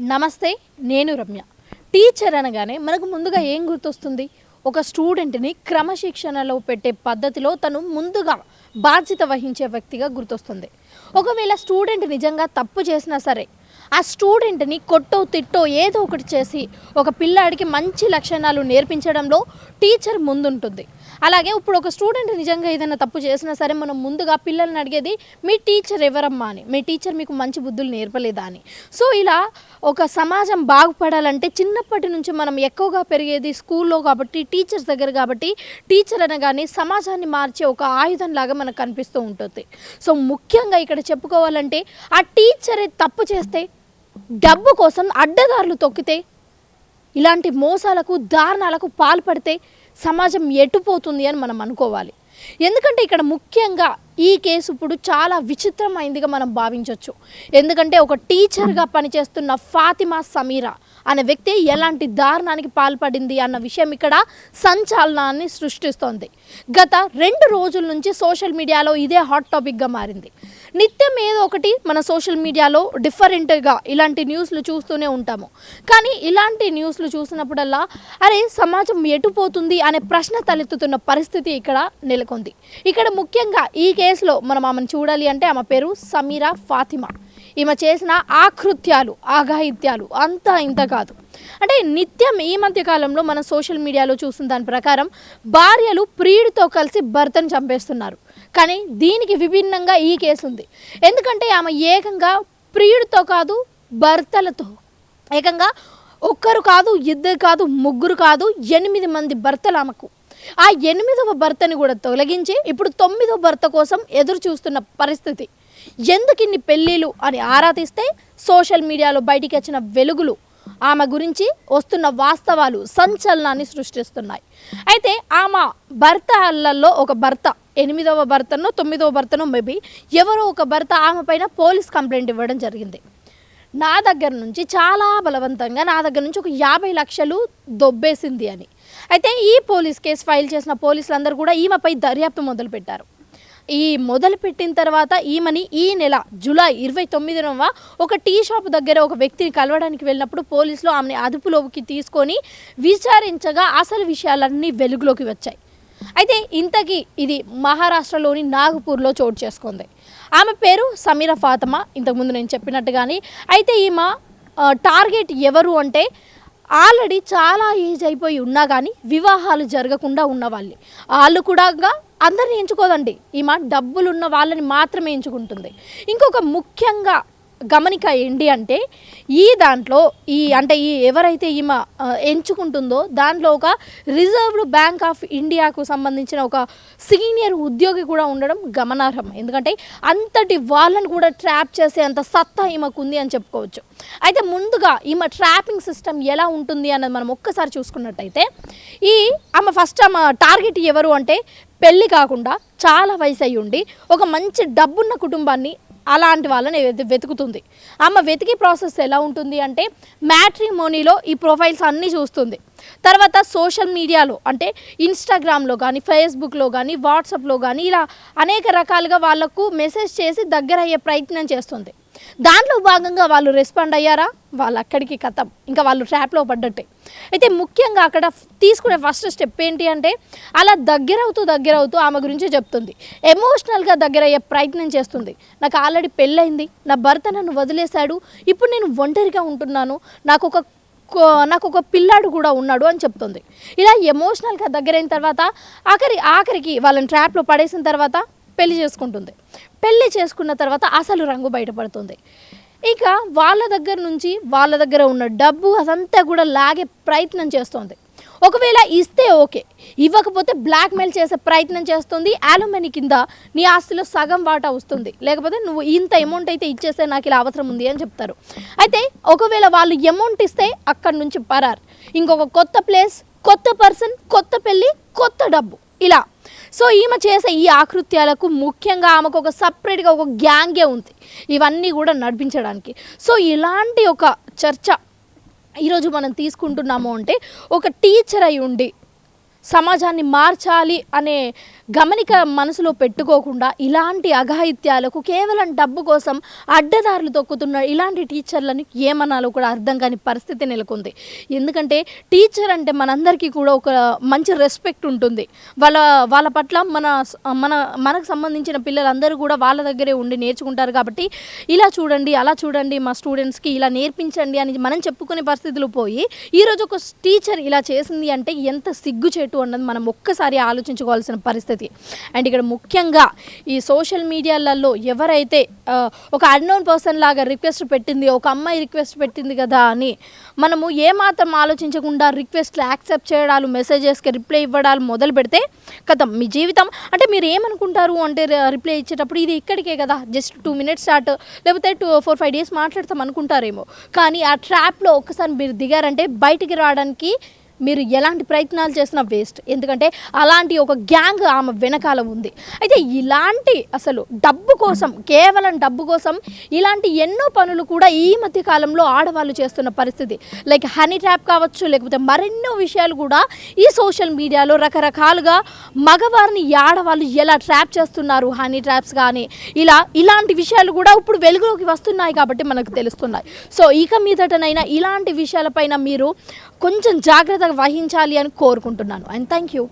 నమస్తే నేను రమ్య. టీచర్ అనగానే మనకు ముందుగా ఏం గుర్తొస్తుంది? ఒక స్టూడెంట్ని క్రమశిక్షణలో పెట్టే పద్ధతిలో తను ముందుగా బాధ్యత వహించే వ్యక్తిగా గుర్తొస్తుంది. ఒకవేళ స్టూడెంట్ నిజంగా తప్పు చేసినా సరే ఆ స్టూడెంట్ని కొట్టో తిట్టో ఏదో ఒకటి చేసి ఒక పిల్లాడికి మంచి లక్షణాలు నేర్పించడంలో టీచర్ ముందుంటుంది. అలాగే ఇప్పుడు ఒక స్టూడెంట్ నిజంగా ఏదైనా తప్పు చేసినా సరే మనం ముందుగా పిల్లల్ని అడిగేది మీ టీచర్ ఎవరమ్మా? అని. మీ టీచర్ మీకు మంచి బుద్ధులు నేర్పలేదా? అని. సో ఇలా ఒక సమాజం బాగుపడాలంటే చిన్నప్పటి నుంచి మనం ఎక్కువగా పెరిగేది స్కూల్లో కాబట్టి టీచర్స్ దగ్గర కాబట్టి టీచర్ అనగానే సమాజాన్ని మార్చే ఒక ఆయుధం లాగా మనకు కనిపిస్తూ ఉంటుంది. సో ముఖ్యంగా ఇక్కడ చెప్పుకోవాలంటే ఆ టీచరే తప్పు చేస్తే డబ్బు కోసం అడ్డదారులు తొక్కితే ఇలాంటి మోసాలకు దారుణాలకు పాల్పడితే సమాజం ఎటుపోతుంది అని మనం అనుకోవాలి. ఎందుకంటే ఇక్కడ ముఖ్యంగా ఈ కేసు ఇప్పుడు చాలా విచిత్రమైందిగా మనం భావించవచ్చు ఎందుకంటే ఒక టీచర్గా పనిచేస్తున్న ఫాతిమా సమీరా అనే వ్యక్తి ఎలాంటి దారుణానికి పాల్పడింది అన్న విషయం ఇక్కడ సంచలనాన్ని సృష్టిస్తోంది. గత రెండు రోజుల నుంచి సోషల్ మీడియాలో ఇదే హాట్ టాపిక్గా మారింది. నిత్యం ఏదో ఒకటి మన సోషల్ మీడియాలో డిఫరెంట్గా ఇలాంటి న్యూస్లు చూస్తూనే ఉంటాము. కానీ ఇలాంటి న్యూస్లు చూసినప్పుడల్లా అరే సమాజం ఎటుపోతుంది అనే ప్రశ్న తలెత్తుతున్న పరిస్థితి ఇక్కడ నెలకొంది. ఇక్కడ ముఖ్యంగా ఈ కేసులో మనం ఆమెను చూడాలి అంటే ఆమె పేరు సమీరా ఫాతిమా. ఈమె చేసిన ఆకృత్యాలు ఆఘాయిత్యాలు అంతా ఇంత కాదు. అంటే నిత్యం ఈ మధ్య కాలంలో మన సోషల్ మీడియాలో చూసిన దాని ప్రకారం భార్యలు ప్రియుడితో కలిసి భర్తను చంపేస్తున్నారు. కానీ దీనికి విభిన్నంగా ఈ కేసు ఉంది. ఎందుకంటే ఆమె ఏకంగా ప్రియుడితో కాదు భర్తలతో. ఏకంగా ఒక్కరు కాదు ఇద్దరు కాదు ముగ్గురు కాదు ఎనిమిది మంది భర్తలు ఆమెకు. ఆ ఎనిమిదవ భర్తని కూడా తొలగించి ఇప్పుడు తొమ్మిదవ భర్త కోసం ఎదురు చూస్తున్న పరిస్థితి. ఎందుకు ఇన్ని పెళ్ళిళ్ళు అని ఆరా తీస్తే సోషల్ మీడియాలో బయటికి వచ్చిన వెలుగులు ఆమె గురించి వస్తున్న వాస్తవాలు సంచలనాన్ని సృష్టిస్తున్నాయి. అయితే ఆమె భర్తలలో ఒక భర్త ఎనిమిదవ భర్తనో తొమ్మిదవ భర్తనో మేబీ ఎవరో ఒక భర్త ఆమె పైన పోలీస్ కంప్లైంట్ ఇవ్వడం జరిగింది. నా దగ్గర నుంచి చాలా బలవంతంగా నా దగ్గర నుంచి ఒక యాభై లక్షలు దొబ్బేసింది అని. అయితే ఈ పోలీస్ కేసు ఫైల్ చేసిన పోలీసులందరూ కూడా ఈమెపై దర్యాప్తు మొదలుపెట్టారు. ఈ మొదలు పెట్టిన తర్వాత ఈమెని ఈ నెల జూలై ఇరవై తొమ్మిదినవ ఒక టీ షాప్ దగ్గర ఒక వ్యక్తిని కలవడానికి వెళ్ళినప్పుడు పోలీసులు ఆమెని అదుపులోకి తీసుకొని విచారించగా అసలు విషయాలన్నీ వెలుగులోకి వచ్చాయి. అయితే ఇంతకీ ఇది మహారాష్ట్రలోని నాగపూర్లో చోటు చేసుకుంది. ఆమె పేరు సమీర ఫాతమా. ఇంతకుముందు నేను చెప్పినట్టుగాని అయితే ఈమె టార్గెట్ ఎవరు అంటే ఆల్రెడీ చాలా ఏజ్ అయిపోయి ఉన్నా కానీ వివాహాలు జరగకుండా ఉన్నవాళ్ళు. వాళ్ళు కూడా అందరిని ఎంచుకోదండి. ఈమె డబ్బులున్న వాళ్ళని మాత్రమే ఎంచుకుంటుంది. ఇంకొక ముఖ్యంగా గమనిక ఏంటి అంటే ఈ దాంట్లో ఈ అంటే ఈ ఎవరైతే ఈమె ఎంచుకుంటుందో దాంట్లో ఒక రిజర్వ్డ్ బ్యాంక్ ఆఫ్ ఇండియాకు సంబంధించిన ఒక సీనియర్ ఉద్యోగి కూడా ఉండడం గమనార్హం. ఎందుకంటే అంతటి వాళ్ళని కూడా ట్రాప్ చేసే అంత సత్తా ఈమెకు ఉంది అని చెప్పుకోవచ్చు. అయితే ముందుగా ఈమె ట్రాపింగ్ సిస్టమ్ ఎలా ఉంటుంది అన్నది మనం ఒక్కసారి చూసుకున్నట్టయితే ఈ ఆమె ఫస్ట్ ఆమె టార్గెట్ ఎవరు అంటే పెళ్ళి కాకుండా చాలా వయసు అయి ఉండి ఒక మంచి డబ్బున్న కుటుంబాన్ని అలాంటి వాళ్ళని వెతుకుతుంది. ఆమె వెతికి ప్రాసెస్ ఎలా ఉంటుంది అంటే మ్యాట్రిమోనీలో ఈ ప్రొఫైల్స్ అన్నీ చూస్తుంది. తర్వాత సోషల్ మీడియాలో అంటే ఇన్స్టాగ్రామ్లో కానీ ఫేస్బుక్లో కానీ వాట్సాప్లో కానీ ఇలా అనేక రకాలుగా వాళ్ళకు మెసేజ్ చేసి దగ్గర అయ్యే ప్రయత్నం చేస్తుంది. దాంట్లో భాగంగా వాళ్ళు రెస్పాండ్ అయ్యారా? వాళ్ళు అక్కడికి కథం. ఇంకా వాళ్ళు ట్రాప్లో పడ్డట్టే. అయితే ముఖ్యంగా అక్కడ తీసుకునే ఫస్ట్ స్టెప్ ఏంటి అంటే అలా దగ్గర అవుతూ దగ్గర అవుతూ ఆమె గురించి చెప్తుంది. ఎమోషనల్గా దగ్గర అయ్యే ప్రయత్నం చేస్తుంది. నాకు ఆల్రెడీ పెళ్ళయింది. నా భర్త నన్ను వదిలేశాడు. ఇప్పుడు నేను ఒంటరిగా ఉంటున్నాను. నాకు ఒక కో- నాకు ఒక పిల్లాడు కూడా ఉన్నాడు అని చెప్తుంది. ఇలా ఎమోషనల్గా దగ్గరైన తర్వాత ఆఖరి ఆఖరికి వాళ్ళని ట్రాప్లో పడేసిన తర్వాత పెళ్ళి చేసుకుంటుంది. పెళ్ళి చేసుకున్న తర్వాత అసలు రంగు బయటపడుతుంది. ఇక వాళ్ళ దగ్గర నుంచి వాళ్ళ దగ్గర ఉన్న డబ్బు అదంతా కూడా లాగే ప్రయత్నం చేస్తుంది. ఒకవేళ ఇస్తే ఓకే. ఇవ్వకపోతే బ్లాక్మెయిల్ చేసే ప్రయత్నం చేస్తుంది. యాలుమని కింద నీ ఆస్తిలో సగం వాటా వస్తుంది. లేకపోతే నువ్వు ఇంత అమౌంట్ అయితే ఇచ్చేస్తే నాకు ఇలా అవసరం ఉంది అని చెప్తారు. అయితే ఒకవేళ వాళ్ళు అమౌంట్ ఇస్తే అక్కడి నుంచి పరార్. ఇంకొక కొత్త ప్లేస్ కొత్త పర్సన్ కొత్త పెళ్ళి కొత్త డబ్బు. ఇలా. సో ఈమె చేసే ఈ ఆకృత్యాలకు ముఖ్యంగా ఆమెకు ఒక సపరేట్గా ఒక గ్యాంగే ఉంది. ఇవన్నీ కూడా నడిపించడానికి. సో ఇలాంటి ఒక చర్చ ఈరోజు మనం తీసుకుంటున్నాము అంటే ఒక టీచర్ అయి ఉండి సమాజాన్ని మార్చాలి అనే గమనిక మనసులో పెట్టుకోకుండా ఇలాంటి అఘాయిత్యాలకు కేవలం డబ్బు కోసం అడ్డదారులు తొక్కుతున్న ఇలాంటి టీచర్లను ఏమనాలో కూడా అర్థం కాని పరిస్థితి నెలకొంది. ఎందుకంటే టీచర్ అంటే మనందరికీ కూడా ఒక మంచి రెస్పెక్ట్ ఉంటుంది. వాళ్ళ వాళ్ళ పట్ల మన మన మనకు సంబంధించిన పిల్లలందరూ కూడా వాళ్ళ దగ్గరే ఉండి నేర్చుకుంటారు కాబట్టి ఇలా చూడండి అలా చూడండి మా స్టూడెంట్స్కి ఇలా నేర్పించండి అని మనం చెప్పుకునే పరిస్థితులు పోయి ఈరోజు ఒక టీచర్ ఇలా చేసింది అంటే ఎంత సిగ్గుచేటు అన్నది మనం ఒక్కసారి ఆలోచించుకోవాల్సిన పరిస్థితి. అండ్ ఇక్కడ ముఖ్యంగా ఈ సోషల్ మీడియాలలో ఎవరైతే ఒక అన్నోన్ పర్సన్ లాగా రిక్వెస్ట్ పెట్టింది ఒక అమ్మాయి రిక్వెస్ట్ పెట్టింది కదా అని మనము ఏమాత్రం ఆలోచించకుండా రిక్వెస్ట్లు యాక్సెప్ట్ చేయడాలు మెసేజెస్కి రిప్లై ఇవ్వడాలు మొదలు పెడితే కదా మీ జీవితం అంటే మీరు ఏమనుకుంటారు అంటే రిప్లై ఇచ్చేటప్పుడు ఇది ఇక్కడికే కదా జస్ట్ టూ మినిట్స్ స్టార్ట్ లేకపోతే టూ ఫోర్ ఫైవ్ డేస్ మాట్లాడతాం అనుకుంటారేమో. కానీ ఆ ట్రాప్లో ఒక్కసారి మీరు దిగారంటే బయటికి రావడానికి మీరు ఎలాంటి ప్రయత్నాలు చేసినా వేస్ట్. ఎందుకంటే అలాంటి ఒక గ్యాంగ్ ఆమె వెనకాల ఉంది. అయితే ఇలాంటి అసలు డబ్బు కోసం కేవలం డబ్బు కోసం ఇలాంటి ఎన్నో పనులు కూడా ఈ మధ్య కాలంలో ఆడవాళ్ళు చేస్తున్న పరిస్థితి. లైక్ హనీ ట్రాప్ కావచ్చు లేకపోతే మరెన్నో విషయాలు కూడా ఈ సోషల్ మీడియాలో రకరకాలుగా మగవారిని ఆడవాళ్ళు ఎలా ట్రాప్ చేస్తున్నారు హనీ ట్రాప్స్ కానీ ఇలా ఇలాంటి విషయాలు కూడా ఇప్పుడు వెలుగులోకి వస్తున్నాయి కాబట్టి మనకు తెలుస్తున్నాయి. సో ఇక మీదటనైనా ఇలాంటి విషయాలపైన మీరు కొంచెం జాగ్రత్తగా వహించాలి అని కోరుకుంటున్నాను. And thank you